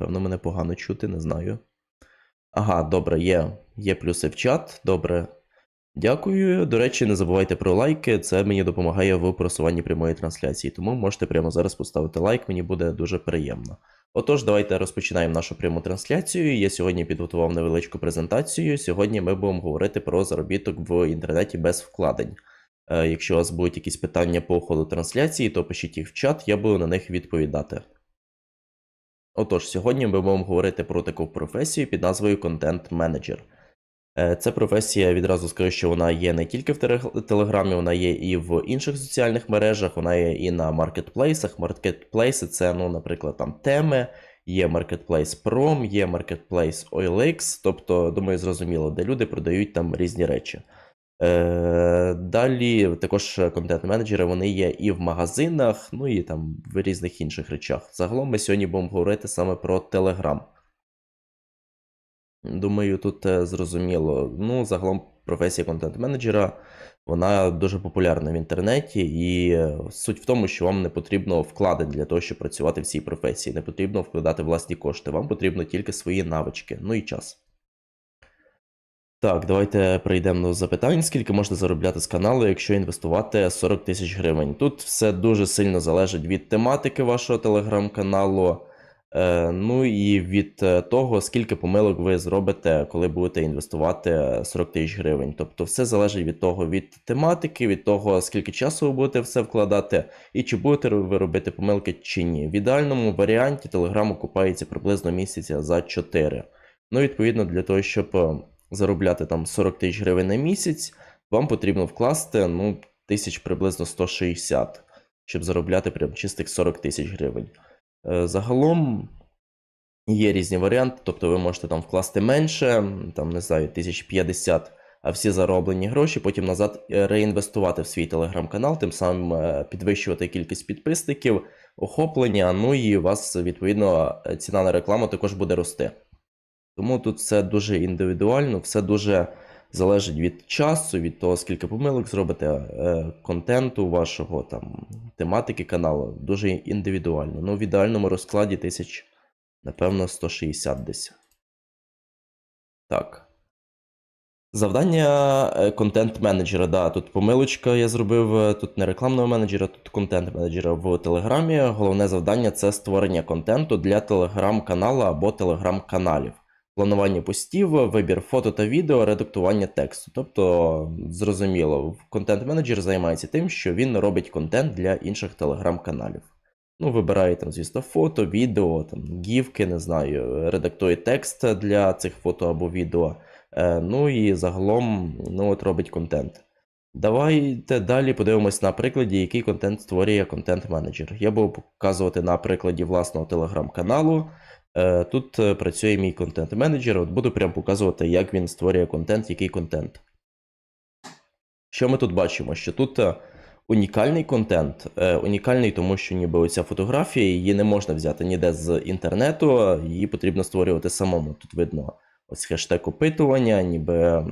Певно, мене погано чути, не знаю. Ага, добре, є. Є плюси в чат. Добре. Дякую. До речі, не забувайте про лайки. Це мені допомагає в просуванні прямої трансляції. Тому можете прямо зараз поставити лайк, мені буде дуже приємно. Отож, давайте розпочинаємо нашу пряму трансляцію. Я сьогодні підготував невеличку презентацію. Сьогодні ми будемо говорити про заробіток в інтернеті без вкладень. Е, Якщо у вас будуть якісь питання по ходу трансляції, то пишіть їх в чат, я буду на них відповідати. Отож, сьогодні ми будемо говорити про таку професію під назвою контент-менеджер. Е, Ця професія відразу скажу, що вона є не тільки в Телеграмі, вона є і в інших соціальних мережах, вона є і на маркетплейсах. Маркетплейси це, ну, наприклад, там теми, є маркетплейс Prom, є маркетплейс OLX, тобто, думаю, зрозуміло, де люди продають там різні речі. Е, Далі також контент-менеджери вони є і в магазинах, ну і там в різних інших речах. Загалом ми сьогодні будемо говорити саме про Telegram. Думаю, тут е, зрозуміло. Ну, загалом професія контент-менеджера вона дуже популярна в інтернеті, і е, суть в тому, що вам не потрібно вкладень для того, щоб працювати в цій професії. Не потрібно вкладати власні кошти. Вам потрібно тільки свої навички, ну і час. Так, давайте перейдемо до запитань. Скільки можна заробляти з каналу, якщо інвестувати 40 тисяч гривень? Тут все дуже сильно залежить від тематики вашого телеграм-каналу. Е, ну і від е, того, скільки помилок ви зробите, коли будете інвестувати 40 тисяч гривень. Тобто все залежить від того, від тематики, від того, скільки часу ви будете все вкладати, і чи будете ви робити помилки чи ні. В ідеальному варіанті Telegram окупається приблизно місяця за 4. Ну, відповідно, для того, щоб е, заробляти там 40 тисяч гривень на місяць, вам потрібно вкласти ну, тисяч приблизно 160, щоб заробляти прям чистих 40 тисяч гривень. Е, Загалом є різні варіанти, тобто ви можете там вкласти менше, там не знаю, 1050, а всі зароблені гроші потім назад е, реінвестувати в свій телеграм-канал, тим самим е, підвищувати кількість підписників, охоплення, ну і у вас відповідно ціна на рекламу також буде рости. Тому тут все дуже індивідуально, все дуже залежить від часу, від того, скільки помилок зробите, е, контенту вашого, там, тематики каналу. Дуже індивідуально. Ну, в ідеальному розкладі тисяч, напевно, 160 десь. Так. Завдання е, контент-менеджера. Да, тут помилочка я зробив. е, Тут не рекламного менеджера, тут контент-менеджера в Телеграмі. Головне завдання це створення контенту для телеграм-каналу або телеграм-каналів. Планування постів, вибір фото та відео, редактування тексту. Тобто, зрозуміло, контент-менеджер займається тим, що він робить контент для інших телеграм-каналів. Ну, вибирає там, звісно, фото, відео, там, гівки, не знаю, редактує текст для цих фото або відео. Е, ну і загалом ну, от робить контент. Давайте далі подивимось на прикладі, який контент створює контент-менеджер. Я буду показувати на прикладі власного телеграм-каналу. Е, Тут е, працює мій контент-менеджер. От буду прям показувати, як він створює контент, який контент. Що ми тут бачимо? Що тут е, унікальний контент. Унікальний, тому що ніби оця фотографія, її не можна взяти ніде з інтернету, її потрібно створювати самому. Тут видно ось хештег опитування, ніби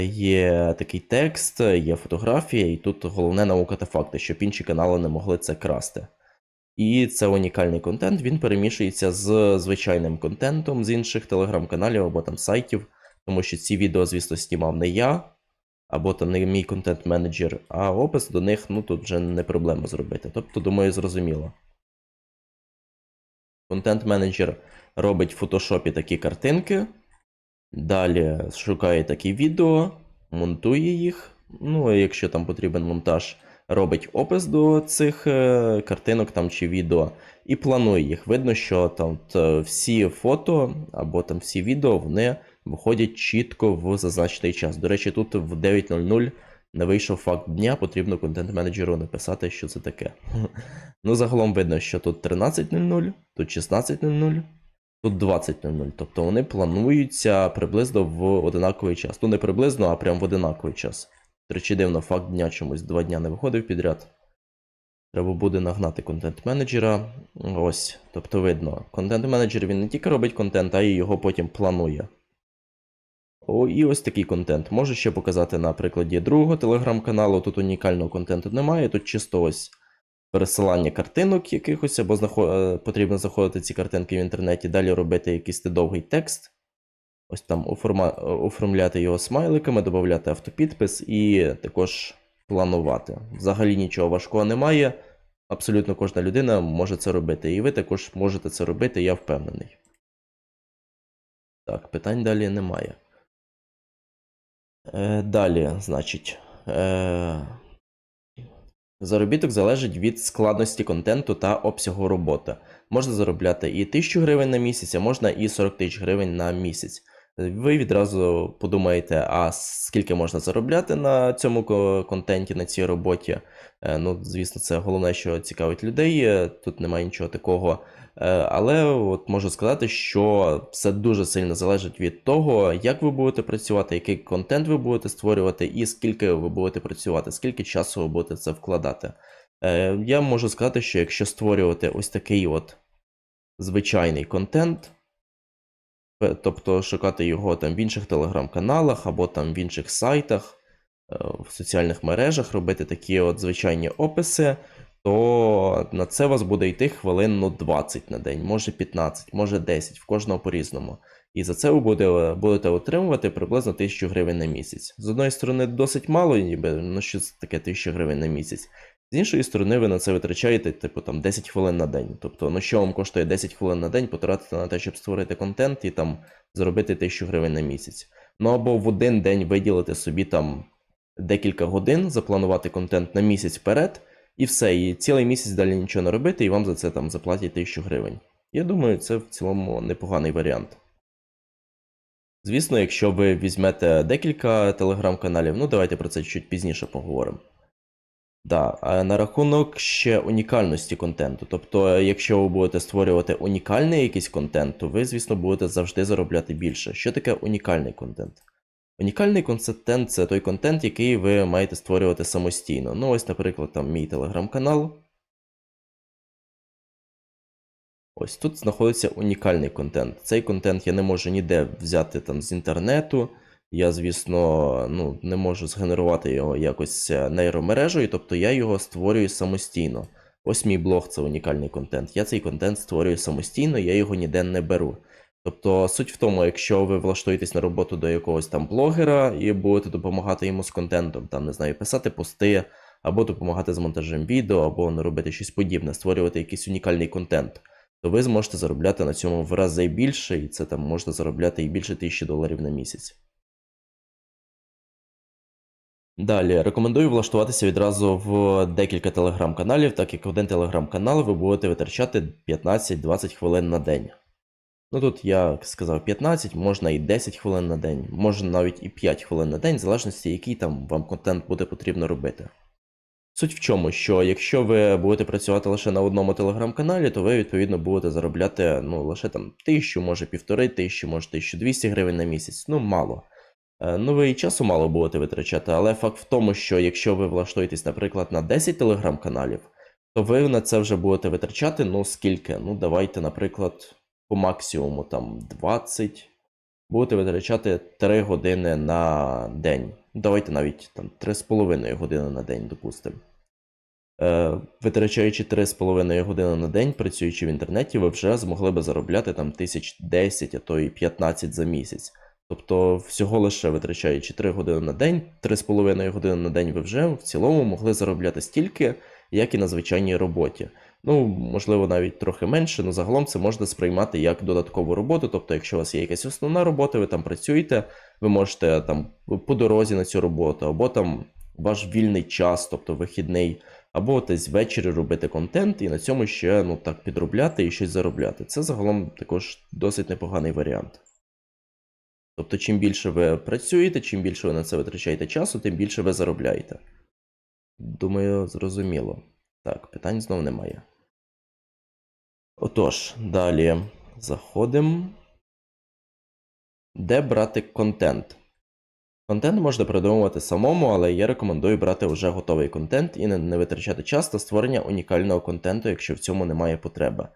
є такий текст, є фотографія, і тут головне наука та факти, щоб інші канали не могли це красти. І це унікальний контент, він перемішується з звичайним контентом з інших телеграм-каналів або там сайтів, тому що ці відео, звісно, знімав не я, або там не мій контент-менеджер, а опис до них ну тут вже не проблема зробити. Тобто, думаю, зрозуміло. Контент-менеджер робить в фотошопі такі картинки, далі шукає такі відео, монтує їх. Ну, якщо там потрібен монтаж, робить опис до цих е, картинок там чи відео і планує їх. Видно, що там всі фото або там всі відео вони виходять чітко в зазначений час. До речі, тут в 9.00 не вийшов факт дня, потрібно контент-менеджеру написати, що це таке. Ну, загалом видно, що тут 13.00, тут 16.00, тут 20.00. Тобто вони плануються приблизно в одинаковий час. Ну, не приблизно, а прям в одинаковий час. До речі, дивно, факт дня чомусь два дня не виходив підряд. Треба буде нагнати контент-менеджера. Ось, тобто видно, контент-менеджер він не тільки робить контент, а й його потім планує. О, і ось такий контент. Можу ще показати на прикладі другого телеграм-каналу. Тут унікального контенту немає, тут чисто ось пересилання картинок якихось, або знахо... е, потрібно заходити ці картинки в інтернеті, далі робити якийсь довгий текст. Ось там оформа... оформляти його смайликами, додати автопідпис і також планувати. Взагалі нічого важкого немає. Абсолютно кожна людина може це робити. І ви також можете це робити, я впевнений. Так, питань далі немає. Е, далі, значить. Е, заробіток залежить від складності контенту та обсягу роботи. Можна заробляти і 1000 гривень на місяць, а можна і 40 тисяч гривень на місяць. Ви відразу подумаєте, а скільки можна заробляти на цьому контенті, на цій роботі. Е, Ну, звісно, це головне, що цікавить людей. е, Тут немає нічого такого. Е, Але от можу сказати, що все дуже сильно залежить від того, як ви будете працювати, який контент ви будете створювати, і скільки ви будете працювати, скільки часу ви будете це вкладати. Я можу сказати, що якщо створювати ось такий от звичайний контент, Тобто шукати його там в інших телеграм-каналах або там в інших сайтах, е, в соціальних мережах, робити такі от звичайні описи, то на це вас буде йти хвилин ну, 20 на день, може 15, може 10, в кожного по-різному. І за це ви буде, будете отримувати приблизно 1000 гривень на місяць. З одної сторони, досить мало, ніби, ну що це таке 1000 гривень на місяць. З іншої сторони, ви на це витрачаєте, типу, там 10 хвилин на день. Тобто, ну що вам коштує 10 хвилин на день потратити на те, щоб створити контент і там заробити 1000 гривень на місяць. Ну або в один день виділити собі там декілька годин, запланувати контент на місяць вперед, і все. І цілий місяць далі нічого не робити, і вам за це там заплатять 1000 гривень. Я думаю, це в цілому непоганий варіант. Звісно, якщо ви візьмете декілька телеграм-каналів, ну давайте про це чуть пізніше поговоримо. Да, а на рахунок ще унікальності контенту. Тобто, якщо ви будете створювати унікальний якийсь контент, то ви, звісно, будете завжди заробляти більше. Що таке унікальний контент? Унікальний контент це той контент, який ви маєте створювати самостійно. Ну, ось, наприклад, там мій телеграм-канал. Ось тут знаходиться унікальний контент. Цей контент я не можу ніде взяти там з інтернету. Я, звісно, ну, не можу згенерувати його якось е, нейромережею, тобто я його створюю самостійно. Ось мій блог це унікальний контент. Я цей контент створюю самостійно, я його ніде не беру. Тобто суть в тому, якщо ви влаштуєтесь на роботу до якогось там блогера і будете допомагати йому з контентом, там, не знаю, писати пости, або допомагати з монтажем відео, або не робити щось подібне, створювати якийсь унікальний контент, то ви зможете заробляти на цьому в рази більше, і це там можна заробляти і більше тисячі доларів на місяць. Далі рекомендую влаштуватися відразу в декілька телеграм-каналів, так як один телеграм-канал ви будете витрачати 15-20 хвилин на день. Ну тут я сказав 15, можна і 10 хвилин на день, можна навіть і 5 хвилин на день, в залежності, який там вам контент буде потрібно робити. Суть в чому, що якщо ви будете працювати лише на одному телеграм-каналі, то ви відповідно будете заробляти ну, лише там тисячу, може півтори тисячі, може 1200 гривень на місяць. Ну, мало. Е, Ну, ви і часу мало будете витрачати, але факт в тому, що якщо ви влаштуєтесь, наприклад, на 10 телеграм-каналів, то ви на це вже будете витрачати, ну скільки? Ну, давайте, наприклад, по максимуму там 20. Будете витрачати 3 години на день. Давайте навіть там 3,5 години на день, допустимо. Е, витрачаючи 3,5 години на день, працюючи в інтернеті, ви вже змогли би заробляти там тисяч 10, а то і 15 за місяць. Тобто, всього лише витрачаючи 3 години на день, 3,5 години на день ви вже в цілому могли заробляти стільки, як і на звичайній роботі. Ну, можливо, навіть трохи менше, але загалом це можна сприймати як додаткову роботу. Тобто, якщо у вас є якась основна робота, ви там працюєте, ви можете там по дорозі на цю роботу, або там ваш вільний час, тобто вихідний, або десь ввечері робити контент і на цьому ще ну так підробляти і щось заробляти. Це загалом також досить непоганий варіант. Тобто, чим більше ви працюєте, чим більше ви на це витрачаєте часу, тим більше ви заробляєте. Думаю, зрозуміло. Так, питань знов немає. Отож, далі заходимо. Де брати контент? Контент можна придумувати самому, але я рекомендую брати вже готовий контент і не, витрачати час на створення унікального контенту, якщо в цьому немає потреби.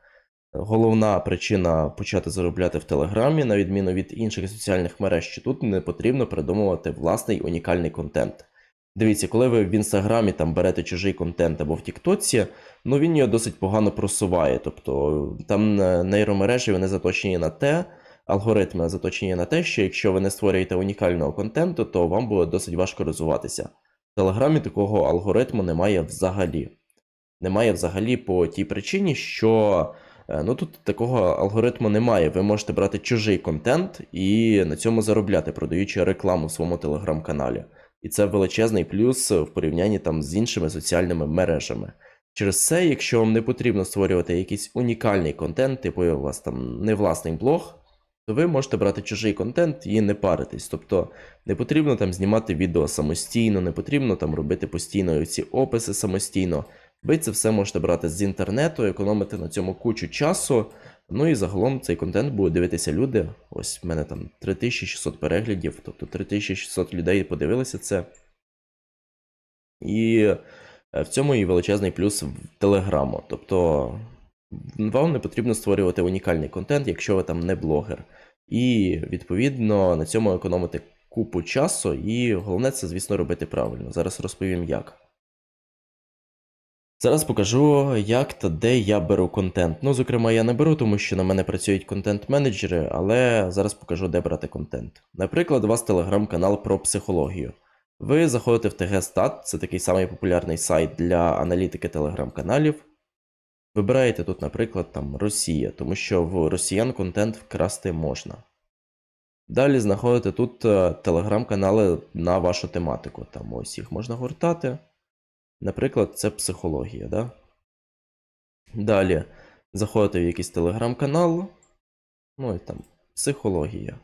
Головна причина почати заробляти в Телеграмі, на відміну від інших соціальних мереж, що тут не потрібно придумувати власний унікальний контент. Дивіться, коли ви в інстаграмі там берете чужий контент або в Тіктоці, ну він його досить погано просуває. Тобто там нейромережі вони заточені на те, алгоритми заточені на те, що якщо ви не створюєте унікального контенту, то вам буде досить важко розвиватися. В Телеграмі такого алгоритму немає взагалі. Немає взагалі по тій причині, що ну, тут такого алгоритму немає. Ви можете брати чужий контент і на цьому заробляти, продаючи рекламу в своєму телеграм-каналі. І це величезний плюс в порівнянні там з іншими соціальними мережами. Через це, якщо вам не потрібно створювати якийсь унікальний контент, типу у вас там не власний блог, то ви можете брати чужий контент і не паритись. Тобто не потрібно там знімати відео самостійно, не потрібно там робити постійно ці описи самостійно. Ви це все можете брати з інтернету, економити на цьому кучу часу. Ну і загалом цей контент будуть дивитися люди. Ось в мене там 3600 переглядів, тобто 3600 людей подивилися це. І е, в цьому і величезний плюс в Телеграму. Тобто вам не потрібно створювати унікальний контент, якщо ви там не блогер. І відповідно на цьому економити купу часу, і головне це, звісно, робити правильно. Зараз розповім як. Зараз покажу, як та де я беру контент. Ну, зокрема, я не беру, тому що на мене працюють контент-менеджери, але зараз покажу, де брати контент. Наприклад, у вас телеграм-канал про психологію. Ви заходите в TG-Stat, це такий самий популярний сайт для аналітики телеграм-каналів. Вибираєте тут, наприклад, там Росія, тому що в росіян контент вкрасти можна. Далі знаходите тут е, телеграм-канали на вашу тематику. Там ось їх можна гортати. Наприклад, це психологія. Да? Далі заходите в якийсь телеграм-канал. Ну і там психологія.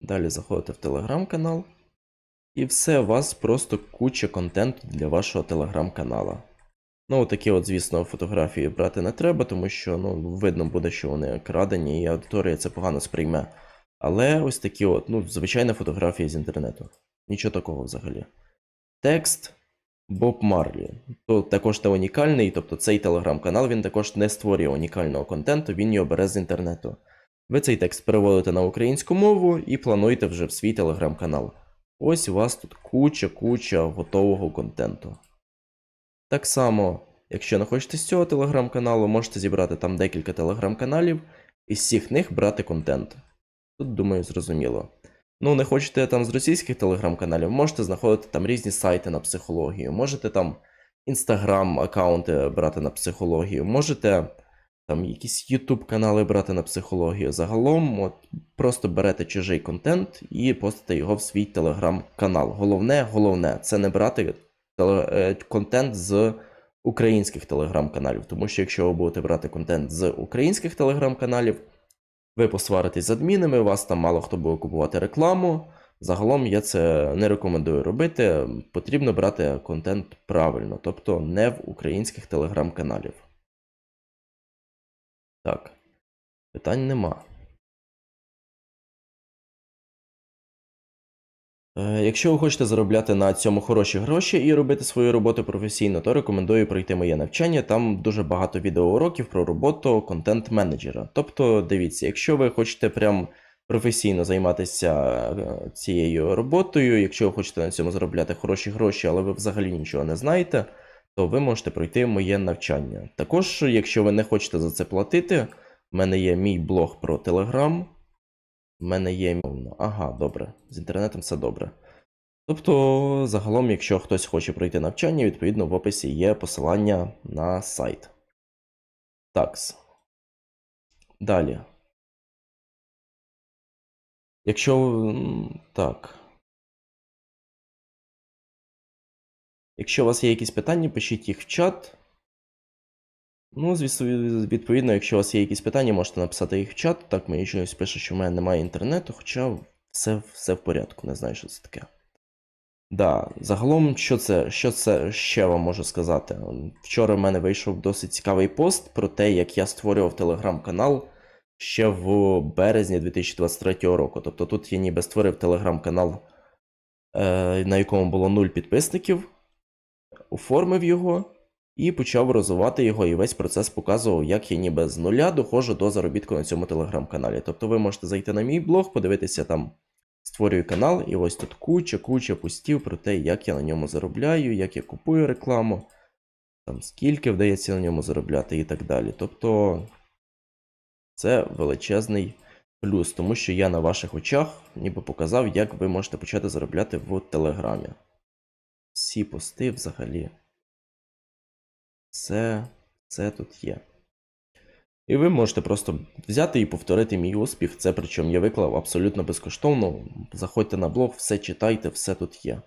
Далі заходите в телеграм-канал. І все, у вас просто куча контенту для вашого телеграм-канала. Ну, такі от, звісно, фотографії брати не треба, тому що ну, видно буде, що вони крадені, і аудиторія це погано сприйме. Але ось такі от, ну, звичайна фотографія з інтернету. Нічого такого взагалі. Текст Боб Марлі. То також не унікальний, тобто цей телеграм-канал він також не створює унікального контенту, він його бере з інтернету. Ви цей текст переводите на українську мову і плануєте вже в свій телеграм-канал. Ось у вас тут куча-куча готового контенту. Так само, якщо не хочете з цього телеграм-каналу, можете зібрати там декілька телеграм-каналів і з всіх них брати контент. Тут, думаю, зрозуміло. Ну, не хочете там з російських телеграм-каналів, можете знаходити там різні сайти на психологію, можете там інстаграм-аккаунти брати на психологію, можете там якісь YouTube канали брати на психологію. Загалом, от просто берете чужий контент і постите його в свій телеграм-канал. Головне, головне, це не брати теле- е, контент з українських телеграм-каналів. Тому що якщо ви будете брати контент з українських телеграм-каналів, ви посваритесь з адмінами, у вас там мало хто буде купувати рекламу. Загалом я це не рекомендую робити. Потрібно брати контент правильно, тобто не в українських телеграм-каналів. Так, питань нема. Якщо ви хочете заробляти на цьому хороші гроші і робити свою роботу професійно, то рекомендую пройти моє навчання. Там дуже багато відеоуроків про роботу контент-менеджера. Тобто, дивіться, якщо ви хочете прям професійно займатися е, цією роботою, якщо ви хочете на цьому заробляти хороші гроші, але ви взагалі нічого не знаєте, то ви можете пройти моє навчання. Також, якщо ви не хочете за це платити, в мене є мій блог про Telegram. В мене є. Ага, добре. З інтернетом все добре. Тобто, загалом, якщо хтось хоче пройти навчання, відповідно в описі є посилання на сайт. Такс. Далі. Якщо. Так. Якщо у вас є якісь питання, пишіть їх в чат. Ну, звісно, відповідно, якщо у вас є якісь питання, можете написати їх в чат. Так, мені щось пише, що в мене немає інтернету, хоча все, все в порядку, не знаю, що це таке. Да, загалом, що це, що це ще вам можу сказати? Вчора в мене вийшов досить цікавий пост про те, як я створював телеграм-канал ще в березні 2023 року. Тобто тут я ніби створив телеграм-канал, е, на якому було 0 підписників, оформив його і почав розвивати його, і весь процес показував, як я ніби з нуля доходжу до заробітку на цьому телеграм-каналі. Тобто ви можете зайти на мій блог, подивитися там створюю канал, і ось тут куча-куча постів про те, як я на ньому заробляю, як я купую рекламу, там скільки вдається на ньому заробляти і так далі. Тобто це величезний плюс, тому що я на ваших очах ніби показав, як ви можете почати заробляти в Телеграмі. Всі пости взагалі. Все, все тут є. І ви можете просто взяти і повторити мій успіх. Це причому я виклав абсолютно безкоштовно. Заходьте на блог, все читайте, все тут є.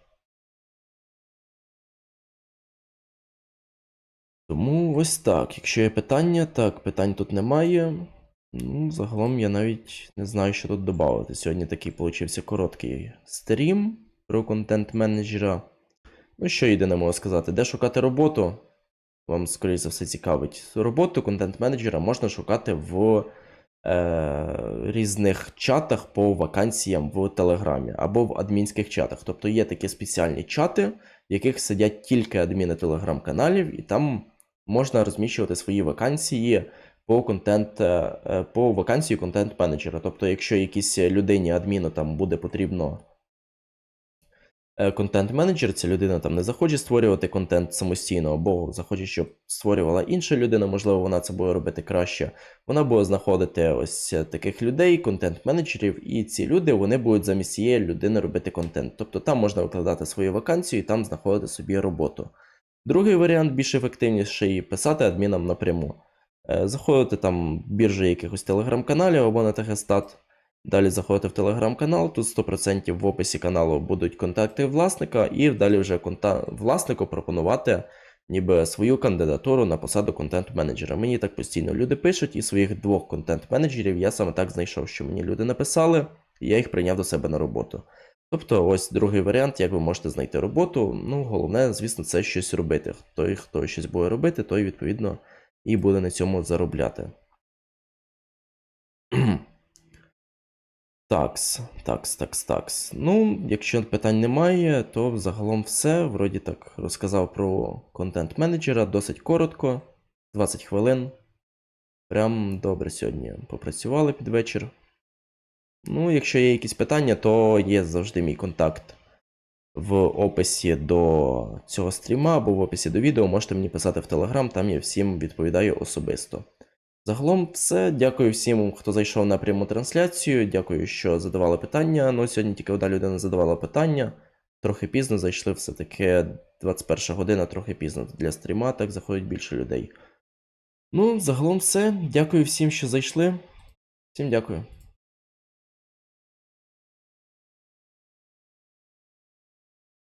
Тому ось так. Якщо є питання, так, питань тут немає. Ну, загалом я навіть не знаю, що тут додати. Сьогодні такий получився короткий стрім про контент менеджера. Ну, що єдине можу сказати, де шукати роботу? Вам, скоріше за все, цікавить. Роботу контент-менеджера можна шукати в е, різних чатах по вакансіям в Телеграмі або в адмінських чатах. Тобто є такі спеціальні чати, в яких сидять тільки адміни телеграм-каналів, і там можна розміщувати свої вакансії по контент, е, по вакансії контент-менеджера. Тобто, якщо якійсь людині адміну там буде потрібно контент-менеджер, ця людина там не захоче створювати контент самостійно, або захоче, щоб створювала інша людина, можливо, вона це буде робити краще. Вона буде знаходити ось таких людей, контент-менеджерів, і ці люди вони будуть замість цієї людини робити контент. Тобто там можна викладати свою вакансію і там знаходити собі роботу. Другий варіант більш ефективніший писати адмінам напряму. Е, Заходите там в біржі якихось телеграм-каналів або на Тегестат. Далі заходите в телеграм-канал, тут 100% в описі каналу будуть контакти власника, і далі вже конта... власнику пропонувати ніби свою кандидатуру на посаду контент-менеджера. Мені так постійно люди пишуть, і своїх двох контент-менеджерів я саме так знайшов, що мені люди написали, і я їх прийняв до себе на роботу. Тобто, ось другий варіант, як ви можете знайти роботу. Ну, головне, звісно, це щось робити. Той, хто щось буде робити, той, відповідно, і буде на цьому заробляти. Такс, такс, такс, такс. Ну, якщо питань немає, то загалом все. Вроді так розказав про контент-менеджера досить коротко, 20 хвилин. Прям добре сьогодні попрацювали під вечір. Ну, якщо є якісь питання, то є завжди мій контакт в описі до цього стріма або в описі до відео. Можете мені писати в Телеграм, там я всім відповідаю особисто. Загалом все. Дякую всім, хто зайшов на пряму трансляцію. Дякую, що задавали питання. Ну, сьогодні тільки одна людина задавала питання. Трохи пізно зайшли все-таки 21 година, трохи пізно для стріма, так заходить більше людей. Ну, загалом все. Дякую всім, що зайшли. Всім дякую.